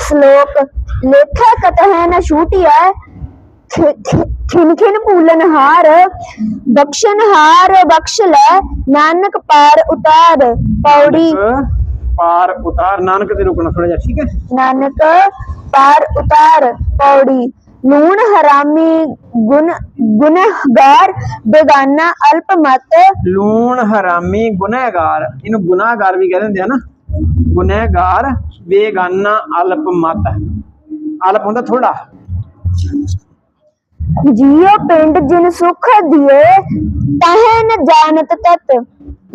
ਸ਼ਲੋਕ ਲੇਖਾ ਕਤਹਿ ਨ ਛੂਟਿਆ ਖਿਨ ਖਿਨ ਭੂਲਨ ਹਾਰ ਬਖਸ਼ਨ ਹਾਰ ਬਖਸ਼ ਲੈ ਨਾਨਕ ਪਾਰ ਉਤਾਰ ਪੌੜੀ। ਪਾਰ ਉਤਾਰ ਨਾਨਕ ਤੇ ਰੁਕਣਾ ਥੋੜਾ ਜਿਹਾ ਠੀਕ ਹੈ? ਨਾਨਕ ਪਾਰ ਉਤਾਰ ਪੌੜੀ। ਲੂਣ ਹਰਾਮੀ ਗੁਨ ਗੁਨਹਗਾਰ ਬੇਗਾਨਾ ਅਲਪ ਮਤ। ਲੂਣ ਹਰਾਮੀ ਗੁਨਹਗਾਰ ਇਹਨੂੰ ਗੁਨਾਹਗਾਰ ਵੀ ਕਹਿ ਦਿੰਦੇ ਆ ਨਾ। ਗੁਨਹਗਾਰ ਬੇਗਾਨਾ ਅਲਪ ਮਤ। ਅਲਪ ਹੁੰਦਾ ਥੋੜਾ ਜਿਉ ਪਿੰਡ ਜਿਨ ਸੁਖ ਦਿਏ ਤਹਿ ਨ ਜਾਣਤ ਤਤ।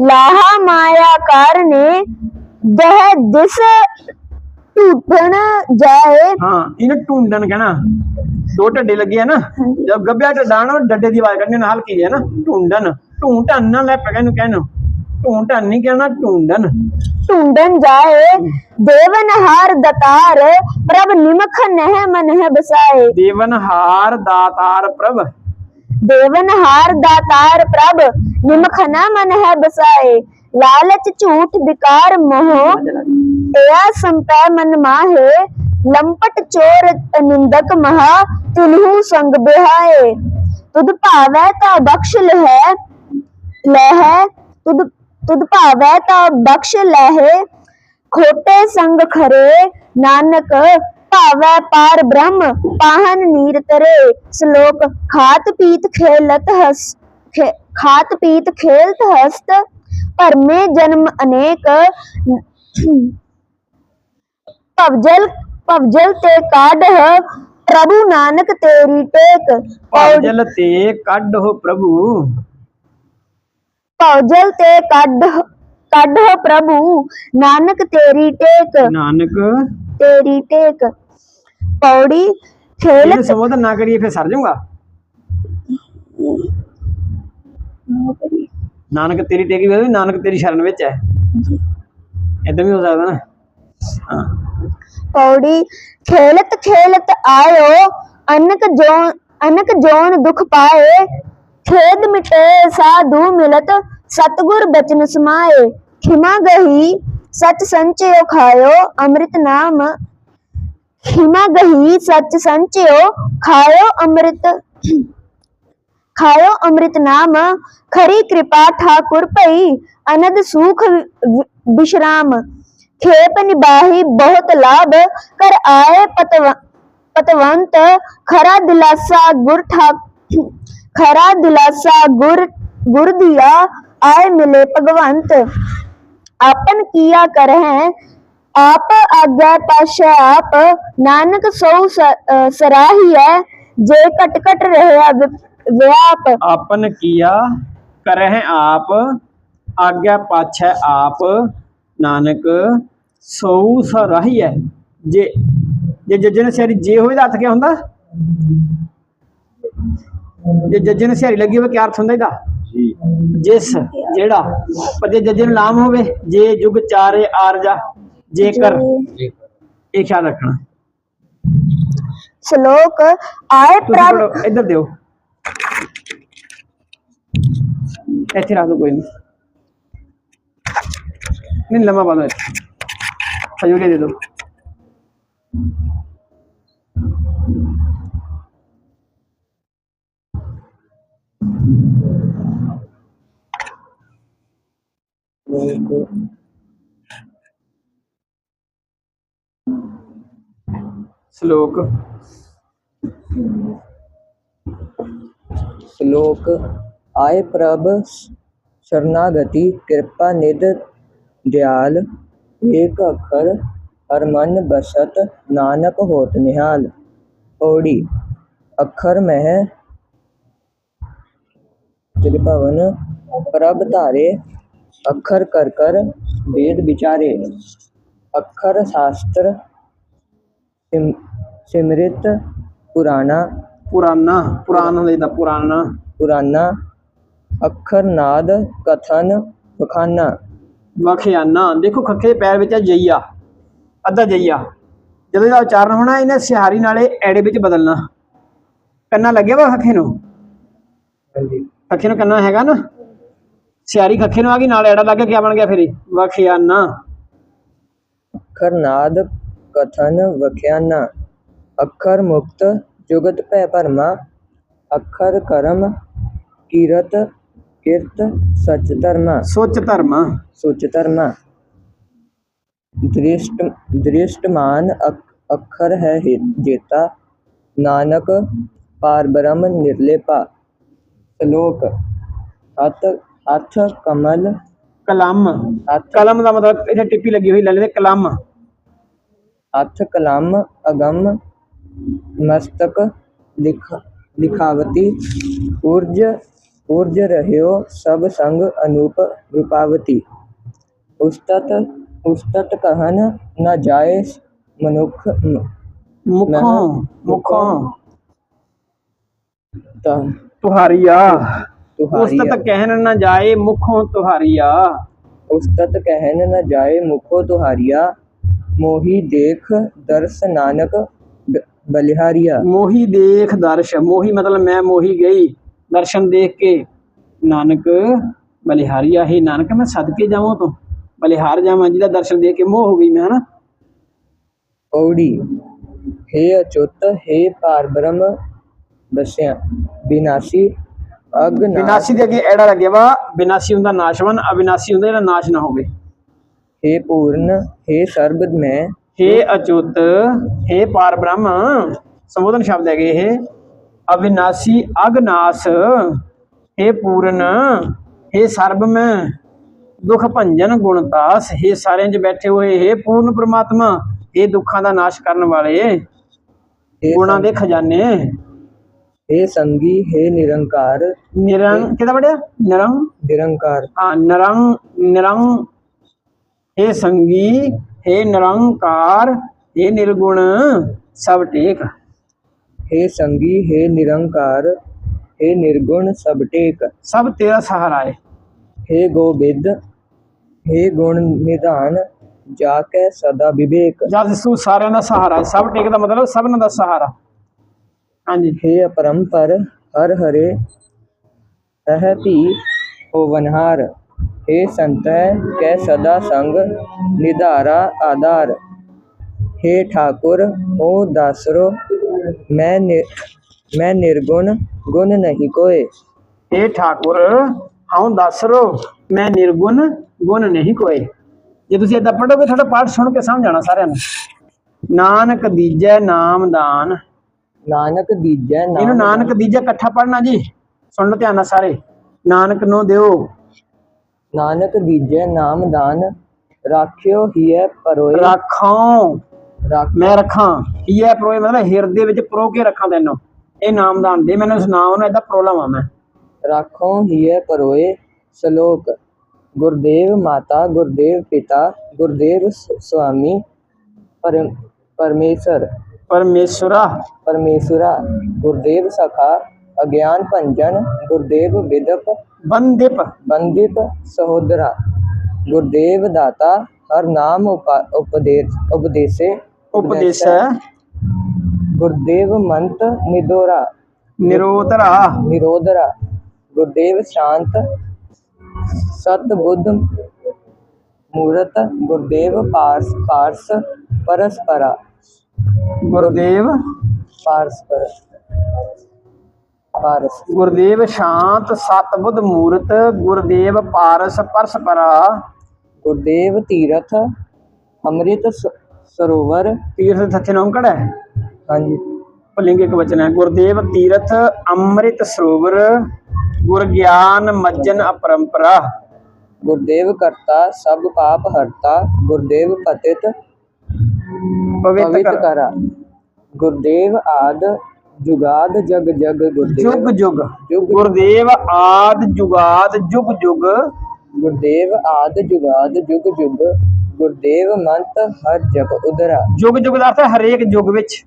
ਲਾਹਾ ਮਾਇਆ ਕਰਨੇ ਦਹ ਦਿਸ ਟੂਟਣ ਜਾਏ। ਹਾਂ ਇਹਨੂੰ ਢੂੰਡਣ ਕਹਿਣਾ। ਦੋ ਢੱਡੇ ਲੱਗੇ ਆ ਨਾ। ਜਦ ਗੱਭਿਆ ਢੱਡਾ ਨਾ ਡੱਡੇ ਦੀ ਆਵਾਜ਼ ਕੱਢਣੀ ਨਾ ਹਲਕੀ ਜਿਹੀ ਹੈ ਨਾ ਢੂੰਡਣ। ਢੂੰ ਢੰਨ ਨਾ ਲੈ ਪੈ ਇਹਨੂੰ ਕਹਿਣ ਢੂੰ ਢੰਨ ਨਹੀਂ ਕਹਿਣਾ ਢੂੰਡਣ। ਢੂੰਡਣ ਜਾਏ ਦੇਵਨ ਹਾਰ ਦਤਾਰ ਪ੍ਰਭ ਨਿਮਖ ਨਹਿ ਮਨ ਹੈ ਬਸਾਏ ਦੇਵਨਹਾਰ ਦਾਤਾਰ ਪ੍ਰਭ। ਦੇਵਨ ਹਾਰ ਦਾਤਾਰ ਪ੍ਰਭ ਨਿਮਖ ਨਾ ਮਨ ਹੈ ਬਸਾਏ। ਲਾਲਚ ਝੂਠ ਵਿਕਾਰ ਮੋਹ ਇਆ ਸੰਪੈ ਮਨ ਮਾਹੇ। ਲੰਪਟ ਚੋਰ ਨਿੰਦਕ ਮਹਾ ਤਿਨਹੂ ਸੰਗ ਬਿਹਾਏ। ਤੁਧ ਭਾਵੈ ਤਾ ਬਖਸ਼ ਲਹੈ ਲਹੈ ਤੁਧ ਤੁਧ ਭਾਵੈ ਤਾ ਬਖਸ਼ ਲਹੈ, ਖੋਟੇ ਸੰਗ ਖਰੇ, ਨਾਨਕ ਭਾਵੈ ਪਾਰ ਬ੍ਰਹਮ, ਪਾਹਨ ਨੀਰ ਤਰੇ, ਸ਼ਲੋਕ ਖਾਤ ਪੀਤ ਖੇਲਤ ਹਸ ਖਾਤ ਪੀਤ ਖੇਲਤ ਹਸਤ, ਭਰਮੇ ਜਨਮ ਅਨੇਕ, ਭਵਜਲ ਭਵਜਲ ਤੇ ਕਾਢ ਪ੍ਰਭੂ ਨਾਨਕ ਤੇਰੀ ਟੇਕ ਪੌੜੀ ਤੇ ਕੱਢੋ ਪ੍ਰਭੂ। ਭਵਜਲ ਤੇ ਕੱਢ ਕੱਢ ਪ੍ਰਭੂ ਨਾਨਕ ਤੇਰੀ ਟੇਕ। ਨਾਨਕ। ਤੇਰੀ ਟੇਕ। ਪੌੜੀ ਖੇਲਤ ਸੰਬੋਧਨ ਨਾ ਕਰੀਏ ਫਿਰ ਸਰ ਜਾਊਗਾ। ਨਾਨਕ ਤੇਰੀ ਟੇਕੀ ਵੀ ਨਾਨਕ ਤੇਰੀ ਸ਼ਰਨ ਵਿੱਚ ਹੈ। ਇਦਾਂ ਵੀ ਹੋ ਸਕਦਾ ਨਾ। ਹਾਂ। ਪੌੜੀ ਖੇਲਤ ਖੇਲਤ ਆਇਓ ਅਨਕ ਜੋਨ ਅਨਕ ਜੋਨ ਦੁਖ ਪਾਏ। ਖੇਦ ਮਿਟੇ ਸਾਧੂ ਮਿਲਤ, ਸਤਗੁਰ ਬਚਨ ਸਮਾਏ। ਖਿਮਾ ਗਹੀ, ਸਚ ਸੰਚਿਓ ਖਾਇਓ, ਅੰਮ੍ਰਿਤ ਨਾਮ। ਖਿਮਾ ਗਹੀ, ਸਚ ਸੰਚਿਓ ਖਾਇਓ, ਅੰਮ੍ਰਿਤ। ਖਾਇਓ, ਅੰਮ੍ਰਿਤ ਨਾਮ। ਖਰੀ ਕਿਰਪਾ ਠਾਕੁਰ ਭਈ, ਅਨੰਦ ਸੁਖ ਵਿ- ਵਿਸ਼ਰਾਮ। ਖੇਪ ਨਿਬਾਹੀ ਬਹੁਤ ਲਾਭ ਕਰ ਆਏ ਪਤਵ, ਪਤਵੰਤ। ਖਰਾ ਦਿਲਾਸਾ ਗੁਰ ਖਰਾ ਦਿਲਾਸਾ ਗੁਰ ਗੁਰ ਦਿਆ ਆਏ ਮਿਲੇ ਭਗਵੰਤ। ਆਪਨ ਕੀਆ ਕਰਹਿ, ਆਪ ਆਗਿਆ ਪਾਸ਼ਾ ਆਪ, ਨਾਨਕ ਸੋ ਸਰਾਹੀਐ, ਜੇ ਕਟ ਕਟ ਰਹਿਆ ਵਿਆਪ। ਆਪਨ ਕੀਆ ਕਰਹਿ ਆਪ, ਆਗਿਆ ਪਾਛੈ ਆਪ, ਨਾਨਕ ਸੋ ਸਰਾਹੀ ਹੈ ਜੇ ਜੇ ਜੱਜੇ ਸਿਆਰੀ ਜੇ ਹੋਵੇ ਤਾਂ ਅਰਥ ਕੀ ਹੁੰਦਾ? ਜੇ ਜੱਜੇ ਨੇ ਸਿਆਰੀ ਲੱਗੀ ਹੋਵੇ ਕੀ ਅਰਥ ਹੁੰਦਾ ਇਹਦਾ? ਜਿਸ ਜਿਹੜਾ ਪਰ ਜੇ ਜੱਜੇ ਨੂੰ ਲਾਮ ਹੋਵੇ ਜੇ ਜੁਗ ਚਾਰੇ ਆਰਜਾ ਜੇਕਰ ਇਹ ਖਿਆਲ ਰੱਖਣਾ। ਸ਼ਲੋਕ ਆਏ ਪ੍ਰਭ ਇੱਧਰ ਦਿਓ। ਇੱਥੇ ਰੱਖ ਦੋ ਕੋਈ ਨਹੀਂ। ਨਹੀਂ ਲੰਮਾ ਪਾ ਦੋ ਹਜੂਰੀ ਦੇ ਦੋ ਸ਼ਲੋਕ ਸ਼ਲੋਕ ਆਏ ਪ੍ਰਭ ਸ਼ਰਨਾਗਤੀ ਕਿਰਪਾ ਨਿਧ ਦਿਆਲ ਏਕ ਅੱਖਰ ਹਰ ਮਨ ਬਸਤ ਨਾਨਕ ਹੋਤ ਨਿਹਾਲ ਓੜੀ ਅੱਖਰ ਮਹਿ ਤਿਲ ਭਵਨ ਪ੍ਰਭ ਧਾਰੇ ਅੱਖਰ ਕਰ ਕਰ ਵੇਦ ਵਿਚਾਰੇ। ਅੱਖਰ ਸ਼ਾਸਤਰ ਸਿਮ- ਸਿਮਰਿਤ ਪੁਰਾਣਾ। ਪੁਰਾਨਾ ਪੁਰਾਨ ਹੁੰਦਾ ਜਿੱਦਾਂ ਪੁਰਾਣਾ। ਪੁਰਾਨਾ ਅੱਖਰ ਨਾਦ ਕਥਨ ਬਖਾਨਾ ਵਖਿਆਨਾ ਦੇਖੋ ਖੱਖੇ ਦੇ ਪੈਰ ਵਿੱਚ ਹੈ ਜਈਆ ਅੱਧਾ ਜਈਆ। ਜਦੋਂ ਇਹਦਾ ਉਚਾਰਨ ਹੋਣਾ ਇਹਨੇ ਸਿਹਾਰੀ ਨਾਲੇ ਐੜੇ ਵਿੱਚ ਬਦਲਣਾ। ਕੰਨਾ ਲੱਗਿਆ ਵਾ ਖੱਖੇ ਨੂੰ? ਹਾਂਜੀ। ਖੱਖੇ ਨੂੰ ਕੰਨਾ ਹੈਗਾ ਨਾ? ਸਿਹਾਰੀ ਖੱਖੇ ਨੂੰ ਆ ਗਈ ਨਾਲ ਐੜਾ ਲੱਗ ਗਿਆ ਬਣ ਗਿਆ ਫਿਰ ਇਹ? ਵਖਿਆਨਾ। ਅੱਖਰ ਨਾਦ ਕਥਨ ਵਖਿਆਨਾ। ਅੱਖਰ ਮੁਕਤ ਜੁਗਤ ਭੈ ਭਰਮਾ। ਅੱਖਰ ਕਰਮ ਕੀਰਤ ਕਿਰਤ ਸਚ ਧਰਮਾ। ਸੁੱਚ ਧਰਮ। ਸੁਚ ਧਰਮਾ। ਦ੍ਰਿਸ਼ਟ ਦ੍ਰਿਸ਼ਟਮਾਨ ਅਕ- ਅੱਖਰ ਹੈ ਹੇ- ਜੇਤਾ। ਨਾਨਕ ਪਾਰ ਬ੍ਰਹਮ ਨਿਰਲੇਪਾ। ਸ਼ਲੋਕ ਹੱਥ ਹੱਥ ਕਮਲ ਕਲਮ ਹੱਥ ਕਲਮ ਦਾ ਮਤਲਬ ਇਹਦੇ ਟਿੱਪੀ ਲੱਗੀ ਹੋਈ ਲੈ ਲੈਂਦੇ ਕਲਮ ਹੱਥ ਕਲਮ ਅਗਮ ਮਸਤਕ ਲਿਖ ਲਿਖਾਵਤੀ ਊਰਜ ਊਰਜ ਰਹਿਓ ਸਭ ਸੰਗ ਅਨੂਪ ਰੂਪਾਵਤੀ ਉਸਤਤ ਉਸਤਤ ਕਹਨ ਨ ਜਾਏ ਮਨੁੱਖ ਮ- ਮੁਖੋਂ ਮੁਖੋਂ ਤਾ ਤੁਹਾਰੀਆ ਤੁਹਾਰੀ ਉਸਤਤ ਕਹਿਣ ਨਾ ਜਾਏ ਮੁਖੋਂ ਤੁਹਾਰੀਆ ਉਸਤਤ ਕਹਿਨ ਨ ਜਾਏ ਮੁਖੋ ਤੁਹਾਰੀਆ ਮੋਹੀ ਦੇਖ ਦਰਸ ਨਾਨਕ ਬਲਿਹਾਰੀਆ ਮੋਹੀ ਦੇਖ ਦਰਸ਼। ਮੋਹੀ ਮਤਲਬ ਮੈਂ ਮੋਹੀ ਗਈ। ਦਰਸ਼ਨ ਦੇਖ ਕੇ ਨਾਨਕ ਬਲਿਹਾਰੀਆ ਹੀ ਨਾਨਕ ਮੈਂ ਸਦਕੇ ਜਾਵਾਂ ਤੋਂ। ਬਲਿਹਾਰ ਜਾਵਾਂ ਜਿਹਦਾ ਦਰਸ਼ਨ ਦੇਖ ਕੇ ਮੋਹ ਹੋ ਗਈ ਮੈਂ ਹਨਾ? ਪੌੜੀ। ਹੇ ਅਚੁੱਤ ਹੇ ਪਾਰ ਬ੍ਰਹਮ ਦਸਿਆ। ਬਿਨਾਸੀ ਅਗ ਨਾ ਵਿਨਾਸ਼ੀ ਦੇ ਅੱਗੇ ਐੜਾ ਲੱਗਿਆ ਵਾ। ਵਿਨਾਸ਼ੀ ਹੁੰਦਾ ਨਾਸ਼ਵਨ ਅਵਿਨਾਸ਼ੀ ਹੁੰਦਾ ਜਿਹੜਾ ਨਾਸ਼ ਨਾ ਹੋਵੇ। ਹੇ ਪੂਰਨ ਹੇ ਸਰਬਦ ਮੈਂ ਹੇ ਅਚੁੱਤ ਹੇ ਪਾਰ ਬ੍ਰਹਮ। ਸੰਬੋਧਨ ਸ਼ਬਦ ਹੈਗੇ ਇਹ। ਅਵਿਨਾਸ਼ੀ ਅਗਨਾਸ਼। ਹੇ ਪੂਰਨ ਹੇ ਸਰਬ ਮੈਂ ਦੁਖ ਭੰਜਨ ਗੁਣਤਾਸ ਹੇ ਸਾਰਿਆਂ 'ਚ ਬੈਠੇ ਹੋਏ ਹੇ ਪੂਰਨ ਪ੍ਰਮਾਤਮਾ। ਹੇ ਦੁੱਖਾਂ ਦਾ ਨਾਸ਼ ਕਰਨ ਵਾਲੇ। ਗੁਣਾਂ ਦੇ ਖਜ਼ਾਨੇ। ਹੇ ਸੰਗੀ ਹੇ ਨਿਰੰਕਾਰ ਨਿਰੰਗ ਕਿਹਦਾ ਪੜਿਆ ਨਿਰੰਗ ਨਿਰੰਕਾਰ। ਆ ਨਿਰੰਗ ਨਿਰੰਗ ਹੇ ਸੰਗੀ ਹੇ ਨਿਰੰਕਾਰ ਹੇ ਨਿਰਗੁਣ ਸਭ ਟੇਕ। ਹੇ ਸੰਗੀ ਹੇ ਨਿਰੰਕਾਰ ਹੇ ਨਿਰਗੁਣ ਸਭ ਟੇਕ। ਸਭ ਤੇਰਾ ਸਹਾਰਾ ਹੈ ਹੇ ਗੋਬਿੰਦ ਹੇ ਗੁਣ ਨਿਧਾਨ ਜਾ ਕੇ ਸਦਾ ਵਿਵੇਕ। ਜਦ ਸੂ ਸਾਰਿਆਂ ਦਾ ਸਹਾਰਾ ਹੈ ਸਭ ਟੇਕ ਦਾ ਮਤਲਬ ਸਭਨਾਂ ਦਾ ਸਹਾਰਾ। ਹਾਂਜੀ ਹੇ ਅਪਰੰਪਰ, ਹਰ ਹਰੇ ਅਹ ਭੀ ਹੋਵਨਹਾਰ। ਹੇ ਸੰਤੈ, ਕੈ ਸਦਾ ਸੰਗ ਨਿਧਾਰਾ ਆਧਾਰ। ਹੇ ਠਾਕੁਰ ਹੋ ਦਾਸਰੋ, ਮੈਂ ਨਿ- ਮੈਂ ਨਿਰਗੁਣ, ਗੁਣ ਨਹੀਂ ਕੋਏ। ਹੇ ਠਾਕੁਰ ਹਉ ਦੱਸ ਮੈਂ ਨਿਰਗੁਣ, ਗੁਣ ਨਹੀਂ ਕੋਏ। ਜੇ ਤੁਸੀਂ ਏਦਾਂ ਪੜੋਗੇ ਤੁਹਾਡਾ ਪਾਠ ਸੁਣ ਕੇ ਸਮਝ ਆਣਾ ਸਾਰਿਆਂ ਨੂੰ। ਨਾਨਕ ਬੀਜੈ ਨਾਮ ਦਾਨ। ਨਾਨਕ ਦੀਜੈ ਇਹਨੂੰ ਨਾਮ ਨਾਨਕ ਦੀਜੈ ਇਕੱਠਾ ਪੜਨਾ ਜੀ। ਸੁਣ ਲਓ ਧਿਆਨ ਨਾਲ ਸਾਰੇ। ਨਾਨਕ ਨੂੰ ਦਿਓ। ਨਾਨਕ ਦੀਜੈ ਨਾਮ ਦਾਨ ਰਾਖਿਓ ਹੀਐ ਪਰੋਏ। ਰੱਖਾਂ। ਰੱਖ। ਮੈਂ ਰੱਖਾਂ। ਕੀ ਹੈ ਪ੍ਰੋਏ ਮਤਲਬ ਹਿਰਦੇ ਵਿੱਚ ਪ੍ਰੋ ਕੇ ਰੱਖਾਂ ਤੈਨੂੰ। ਇਹ ਨਾਮਦਾਨ ਦੇ। ਮੈਨੂੰ ਇਸ ਨਾਮ ਨੂੰ ਏਦਾਂ ਪ੍ਰੋ ਲਵਾਂ ਮੈਂ। ਰਾਖੋ ਹੀਐ ਪਰੋਏ ਸ਼ਲੋਕ। ਗੁਰਦੇਵ ਮਾਤਾ ਗੁਰਦੇਵ ਪਿਤਾ ਗੁਰਦੇਵ ਸੁਆਮੀ ਪਰਮ ਪਰਮੇਸ਼ਰ। ਪਰਮੇਸ਼ਵਰਾ ਪਰਮੇਸ਼ਵਰਾ ਗੁਰਦੇਵ ਸਖਾ ਅਗਿਆਨ ਭੰਜਨ ਗੁਰਦੇਵ ਵਿਦਪ ਬੰਦਿਪ ਬੰਦਿਪ ਸਹੋਦਰਾ ਗੁਰਦੇਵ ਦਾਤਾ ਹਰ ਨਾਮ ਉਪਾ- ਉਪਦੇਸ਼ ਉਪਦੇਸੇ ਉਪਦੇਸ਼ੈ ਗੁਰਦੇਵ ਮੰਤ ਨਿਦੋਰਾ ਨਿਰੋਧਰਾ ਨਿਰੋਧਰਾ ਗੁਰਦੇਵ ਸ਼ਾਂਤ ਸਤ ਬੁੱਧ ਮੂਰਤ ਗੁਰਦੇਵ ਪਾਰਸ ਪਾਰਸ ਪਰਸਪਰਾ ਗੁਰਦੇਵ। ਪਾਰਸਪਰ ਪਾਰਸ। ਗੁਰਦੇਵ ਸ਼ਾਂਤ ਸਤਬੁੱਧ ਮੂਰਤ ਗੁਰਦੇਵ ਪਾਰਸ ਪਰਸਪਰਾ ਗੁਰਦੇਵ ਤੀਰਥ ਅੰਮ੍ਰਿਤ ਸਰੋਵਰ। ਤੀਰਥ ਥੱਥੇ ਨੌਂਕੜ ਹੈ? ਹਾਂਜੀ। ਪੁਲਿੰਗ ਇੱਕ ਵਚਨ ਹੈ। ਗੁਰਦੇਵ ਤੀਰਥ ਅੰਮ੍ਰਿਤ ਸਰੋਵਰ ਗੁਰ ਗਿਆਨ ਮੱਜਨ ਅਪਰੰਪਰਾ। ਗੁਰਦੇਵ ਕਰਤਾ ਸਭ ਪਾਪ ਹਰਤਾ ਗੁਰਦੇਵ ਪਤਿਤ ਪਵਿੱਤ ਕਰ ਗੁਰਦੇਵ ਆਦ ਜੁਗਾਦ ਜਗ ਜਗ ਗੁਰਦੇਵ। ਜੁਗ ਜੁਗ। ਗੁਰਦੇਵ ਆਦ ਜੁਗਾਦ ਜੁਗ ਜੁਗ। ਗੁਰਦੇਵ ਆਦ ਜੁਗਾਦ ਜੁਗ ਜੁਗ। ਗੁਰਦੇਵ ਮੰਤ ਹਰ ਜਗ ਉਦਰਾ ਜੁਗ ਜੁਗ ਦਾ ਅਰਥ ਹੈ ਹਰੇਕ ਯੁੱਗ ਵਿੱਚ।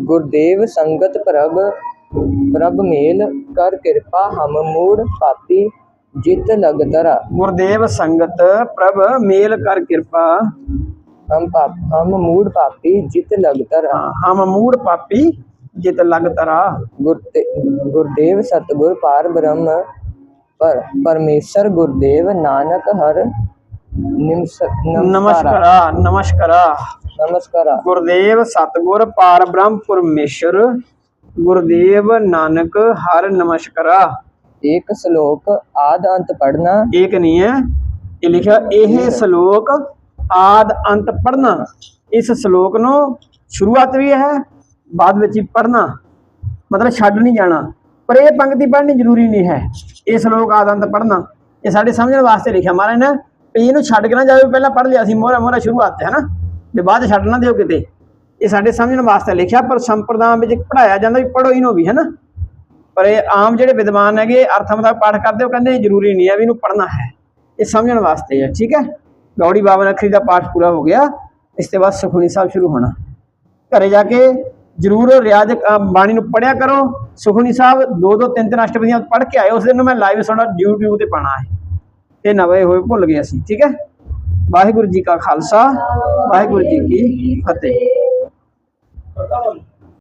ਗੁਰਦੇਵ ਸੰਗਤ ਪ੍ਰਭ ਪ੍ਰਭ ਮੇਲ ਕਰ ਕਿਰਪਾ ਹਮ ਮੂੜ ਪਾਪੀ ਜਿਤ ਲਗ ਤਰਾ। ਗੁਰਦੇਵ ਸੰਗਤ ਪ੍ਰਭ ਮੇਲ ਕਰ ਕਿਰਪਾ ਹਮ ਪਾਪ ਹਮ ਮੂੜ ਪਾਪੀ ਜਿਤ ਲਗ ਤਰਾ ਹਾਂ, ਹਮ ਮੂੜ ਪਾਪੀ ਜਿਤ ਲਗ ਤਰਾ ਗੁਰਤੇ ਗੁਰਦੇਵ ਸਤਗੁਰ ਪਾਰ ਬ੍ਰਹਮ ਪਰ ਪਰਮੇਸ਼ਰ ਗੁਰਦੇਵ ਨਾਨਕ ਹਰ ਨਿਮਸ ਨਮਸਕਾਰਾ ਨਮਸਕਾਰਾ ਨਮਸਕਾਰਾ ਗੁਰਦੇਵ ਸਤਗੁਰ ਪਾਰ ਬ੍ਰਹਮ ਪਰਮੇਸ਼ਰ ਗੁਰਦੇਵ ਨਾਨਕ ਹਰ ਨਮਸਕਾਰਾ ਇੱਕ ਸ਼ਲੋਕ ਆਦ ਅੰਤ ਪੜਨਾ ਇੱਕ ਨਹੀਂ ਹੈ ਇਹ ਲਿਖਿਆ ਇਹ ਸ਼ਲੋਕ ਆਦ ਅੰਤ ਪੜਨਾ ਇਸ ਸ਼ਲੋਕ ਨੂੰ ਸ਼ੁਰੂਆਤ ਵੀ ਹੈ, ਬਾਅਦ ਵਿੱਚ ਹੀ ਪੜਨਾ ਮਤਲਬ ਛੱਡ ਨਹੀਂ ਜਾਣਾ। ਪਰ ਇਹ ਪੰਕਤੀ ਪੜ੍ਹਨੀ ਜ਼ਰੂਰੀ ਨਹੀਂ ਹੈ। ਇਹ ਸ਼ਲੋਕ ਆਦ ਅੰਤ ਪੜਨਾ ਇਹ ਸਾਡੇ ਸਮਝਣ ਵਾਸਤੇ ਲਿਖਿਆ। ਮਹਾਰਾਜ ਨੇ ਵੀ ਇਹਨੂੰ ਛੱਡ ਕੇ ਨਾ ਜਾਵੇ ਪਹਿਲਾਂ ਪੜ੍ਹ ਲਿਆ ਸੀ, ਮੋਹਰਾ ਮੋਹਰਾ ਸ਼ੁਰੂਆਤ ਹੈ ਨਾ ਤੇ ਬਾਅਦ ਛੱਡ ਨਾ ਦਿਓ ਕਿਤੇ। ਇਹ ਸਾਡੇ ਸਮਝਣ ਵਾਸਤੇ ਲਿਖਿਆ, ਪਰ ਸੰਪਰਦਾਵਾਂ ਵਿੱਚ ਪੜਾਇਆ ਜਾਂਦਾ ਵੀ ਪੜੋ ਇਹਨੂੰ ਵੀ, ਹਨਾ? ਪਰ ਇਹ ਆਮ ਜਿਹੜੇ ਵਿਦਵਾਨ ਹੈਗੇ, ਅਰਥ ਮੁਤਾਬਕ ਪਾਠ ਕਰਦੇ, ਉਹ ਕਹਿੰਦੇ ਇਹ ਜ਼ਰੂਰੀ ਨਹੀਂ ਹੈ ਵੀ ਇਹਨੂੰ ਪੜ੍ਹਨਾ ਹੈ। ਇਹ ਸਮਝਣ ਵਾਸਤੇ ਹੈ, ਠੀਕ ਹੈ? ਗੌੜੀ ਬਾਬਨ ਅੱਖਰੀ ਦਾ ਪਾਠ ਪੂਰਾ ਹੋ ਗਿਆ, ਇਸ ਤੋਂ ਬਾਅਦ ਸੁਖਮਨੀ ਸਾਹਿਬ ਸ਼ੁਰੂ ਹੋਣਾ। ਘਰੇ ਜਾ ਕੇ ਜ਼ਰੂਰ ਰਿਆਜ਼ ਬਾਣੀ ਨੂੰ ਪੜਿਆ ਕਰੋ। ਸੁਖਮਨੀ ਸਾਹਿਬ ਦੋ ਦੋ ਤਿੰਨ ਤਿੰਨ ਅਸ਼ਟਪਦੀਆਂ ਪੜ੍ਹ ਕੇ ਆਏ, ਉਸ ਦਿਨ ਨੂੰ ਮੈਂ ਲਾਈਵ ਸੁਣਾ YouTube ਤੇ ਪਾਣਾ ਹੈ। ਇਹ ਨਵੇਂ ਹੋਏ ਭੁੱਲ ਗਏ ਅਸੀਂ, ਠੀਕ ਹੈ? ਵਾਹਿਗੁਰੂ ਜੀ ਕਾ ਖਾਲਸਾ, ਵਾਹਿਗੁਰੂ ਜੀ ਕੀ ਫਤਿਹ।